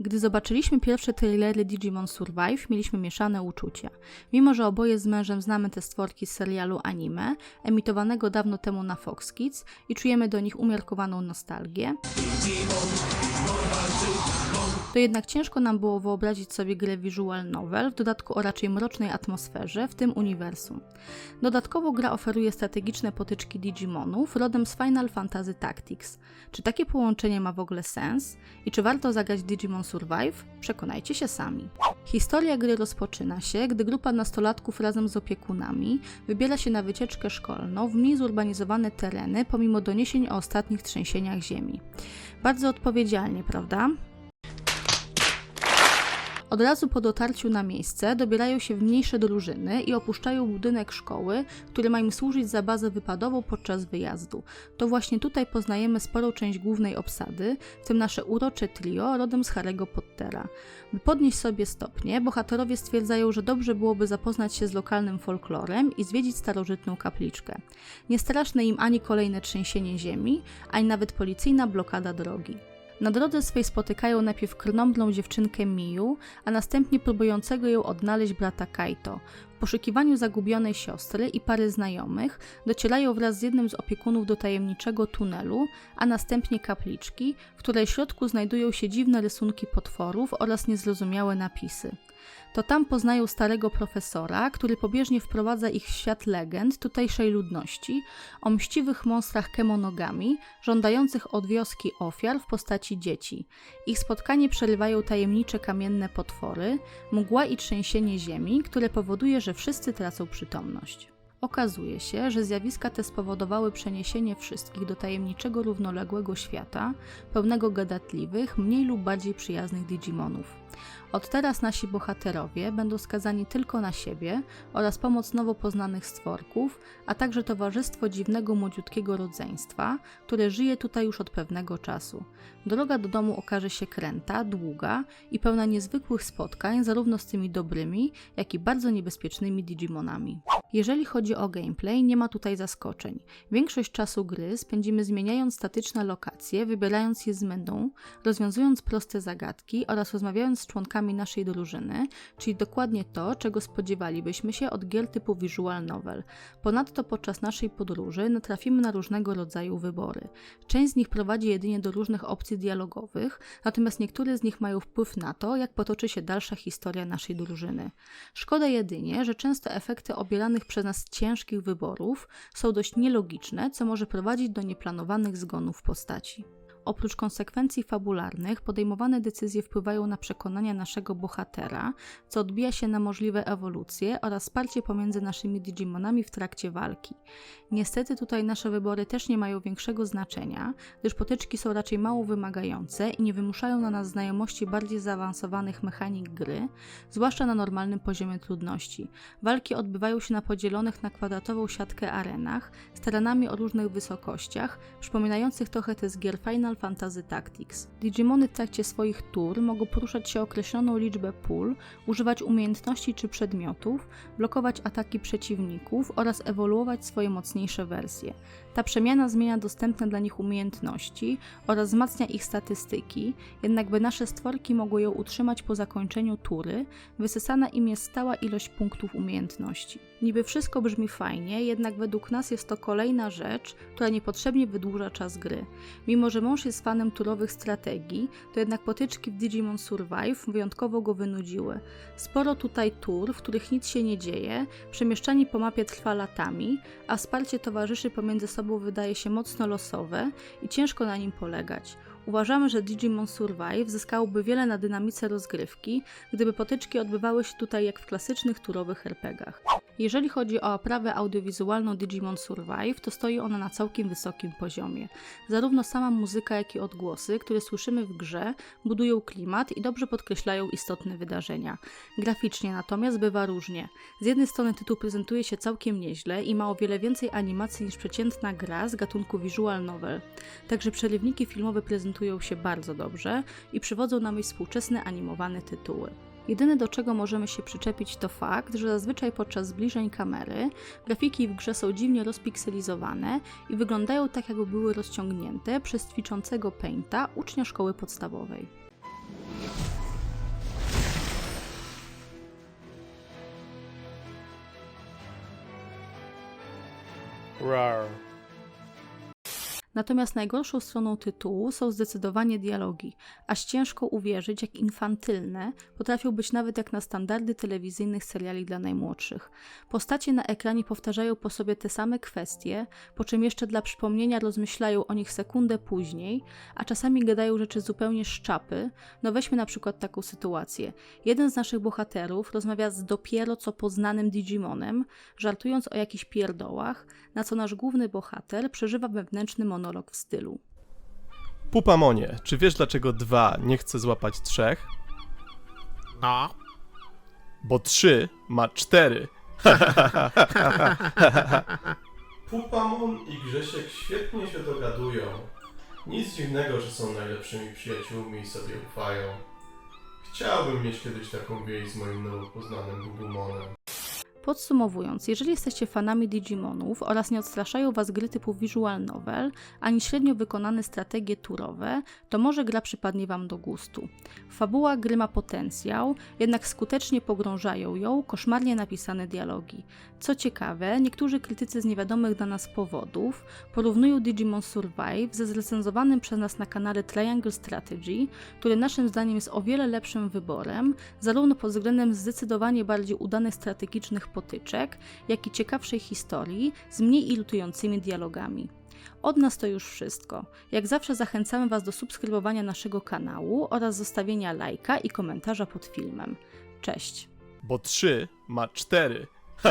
Gdy zobaczyliśmy pierwsze trailery Digimon Survive, mieliśmy mieszane uczucia. Mimo, że oboje z mężem znamy te stworki z serialu anime, emitowanego dawno temu na Fox Kids i czujemy do nich umiarkowaną nostalgię, to jednak ciężko nam było wyobrazić sobie grę visual novel, w dodatku o raczej mrocznej atmosferze w tym uniwersum. Dodatkowo gra oferuje strategiczne potyczki Digimonów rodem z Final Fantasy Tactics. Czy takie połączenie ma w ogóle sens? I czy warto zagrać Digimon Survive? Przekonajcie się sami. Historia gry rozpoczyna się, gdy grupa nastolatków razem z opiekunami wybiera się na wycieczkę szkolną w mniej zurbanizowane tereny pomimo doniesień o ostatnich trzęsieniach ziemi. Bardzo odpowiedzialnie, prawda? Od razu po dotarciu na miejsce dobierają się w mniejsze drużyny i opuszczają budynek szkoły, który ma im służyć za bazę wypadową podczas wyjazdu. To właśnie tutaj poznajemy sporą część głównej obsady, w tym nasze urocze trio rodem z Harry'ego Pottera. By podnieść sobie stopnie, bohaterowie stwierdzają, że dobrze byłoby zapoznać się z lokalnym folklorem i zwiedzić starożytną kapliczkę. Nie straszne im ani kolejne trzęsienie ziemi, ani nawet policyjna blokada drogi. Na drodze swej spotykają najpierw krnąbrną dziewczynkę Miyu, a następnie próbującego ją odnaleźć brata Kaito. W poszukiwaniu zagubionej siostry i pary znajomych docierają wraz z jednym z opiekunów do tajemniczego tunelu, a następnie kapliczki, w której środku znajdują się dziwne rysunki potworów oraz niezrozumiałe napisy. To tam poznają starego profesora, który pobieżnie wprowadza ich w świat legend tutejszej ludności o mściwych monstrach kemonogami, żądających od wioski ofiar w postaci dzieci. Ich spotkanie przerywają tajemnicze kamienne potwory, mgła i trzęsienie ziemi, które powoduje, że wszyscy tracą przytomność. Okazuje się, że zjawiska te spowodowały przeniesienie wszystkich do tajemniczego równoległego świata, pełnego gadatliwych, mniej lub bardziej przyjaznych Digimonów. Od teraz nasi bohaterowie będą skazani tylko na siebie oraz pomoc nowo poznanych stworków, a także towarzystwo dziwnego młodziutkiego rodzeństwa, które żyje tutaj już od pewnego czasu. Droga do domu okaże się kręta, długa i pełna niezwykłych spotkań zarówno z tymi dobrymi, jak i bardzo niebezpiecznymi Digimonami. Jeżeli chodzi o gameplay, nie ma tutaj zaskoczeń. Większość czasu gry spędzimy zmieniając statyczne lokacje, wybierając je z menu, rozwiązując proste zagadki oraz rozmawiając z członkami naszej drużyny, czyli dokładnie to, czego spodziewalibyśmy się od gier typu visual novel. Ponadto podczas naszej podróży natrafimy na różnego rodzaju wybory. Część z nich prowadzi jedynie do różnych opcji dialogowych, natomiast niektóre z nich mają wpływ na to, jak potoczy się dalsza historia naszej drużyny. Szkoda jedynie, że często efekty obieranych przez nas ciężkich wyborów są dość nielogiczne, co może prowadzić do nieplanowanych zgonów postaci. Oprócz konsekwencji fabularnych, podejmowane decyzje wpływają na przekonania naszego bohatera, co odbija się na możliwe ewolucje oraz wsparcie pomiędzy naszymi Digimonami w trakcie walki. Niestety tutaj nasze wybory też nie mają większego znaczenia, gdyż potyczki są raczej mało wymagające i nie wymuszają na nas znajomości bardziej zaawansowanych mechanik gry, zwłaszcza na normalnym poziomie trudności. Walki odbywają się na podzielonych na kwadratową siatkę arenach, z terenami o różnych wysokościach, przypominających trochę te z gier Final Fantasy Tactics. Digimony w trakcie swoich tur mogą poruszać się określoną liczbę pól, używać umiejętności czy przedmiotów, blokować ataki przeciwników oraz ewoluować swoje mocniejsze wersje. Ta przemiana zmienia dostępne dla nich umiejętności oraz wzmacnia ich statystyki, jednak by nasze stworki mogły ją utrzymać po zakończeniu tury, wysysana im jest stała ilość punktów umiejętności. Niby wszystko brzmi fajnie, jednak według nas jest to kolejna rzecz, która niepotrzebnie wydłuża czas gry. Mimo, że mąż jest fanem turowych strategii, to jednak potyczki w Digimon Survive wyjątkowo go wynudziły. Sporo tutaj tur, w których nic się nie dzieje, przemieszczanie po mapie trwa latami, a wsparcie towarzyszy pomiędzy sobą wydaje się mocno losowe i ciężko na nim polegać. Uważamy, że Digimon Survive zyskałoby wiele na dynamice rozgrywki, gdyby potyczki odbywały się tutaj jak w klasycznych turowych RPGach. Jeżeli chodzi o oprawę audiowizualną Digimon Survive, to stoi ona na całkiem wysokim poziomie. Zarówno sama muzyka, jak i odgłosy, które słyszymy w grze, budują klimat i dobrze podkreślają istotne wydarzenia. Graficznie natomiast bywa różnie. Z jednej strony tytuł prezentuje się całkiem nieźle i ma o wiele więcej animacji niż przeciętna gra z gatunku visual novel. Także przerywniki filmowe prezentują się bardzo dobrze i przywodzą na myśl współczesne animowane tytuły. Jedyne do czego możemy się przyczepić to fakt, że zazwyczaj podczas zbliżeń kamery grafiki w grze są dziwnie rozpikselizowane i wyglądają tak jakby były rozciągnięte przez ćwiczącego Painta ucznia szkoły podstawowej. Rar. Natomiast najgorszą stroną tytułu są zdecydowanie dialogi, aż ciężko uwierzyć, jak infantylne potrafią być nawet jak na standardy telewizyjnych seriali dla najmłodszych. Postacie na ekranie powtarzają po sobie te same kwestie, po czym jeszcze dla przypomnienia rozmyślają o nich sekundę później, a czasami gadają rzeczy zupełnie szczapy. No weźmy na przykład taką sytuację. Jeden z naszych bohaterów rozmawia z dopiero co poznanym Digimonem, żartując o jakichś pierdołach, na co nasz główny bohater przeżywa wewnętrzny monolog w stylu. Pupamonie, czy wiesz dlaczego dwa nie chce złapać trzech? No. Bo trzy ma cztery. Pupamon i Grzesiek świetnie się dogadują. Nic dziwnego, że są najlepszymi przyjaciółmi i sobie ufają. Chciałbym mieć kiedyś taką więź z moim nowo poznanym Bubumonem. Podsumowując, jeżeli jesteście fanami Digimonów oraz nie odstraszają Was gry typu visual novel, ani średnio wykonane strategie turowe, to może gra przypadnie Wam do gustu. Fabuła gry ma potencjał, jednak skutecznie pogrążają ją koszmarnie napisane dialogi. Co ciekawe, niektórzy krytycy z niewiadomych dla nas powodów porównują Digimon Survive ze zrecenzowanym przez nas na kanale Triangle Strategy, który naszym zdaniem jest o wiele lepszym wyborem, zarówno pod względem zdecydowanie bardziej udanych strategicznych potyczek, jak i ciekawszej historii z mniej irytującymi dialogami. Od nas to już wszystko. Jak zawsze zachęcamy Was do subskrybowania naszego kanału oraz zostawienia lajka i komentarza pod filmem. Cześć! Bo trzy ma cztery.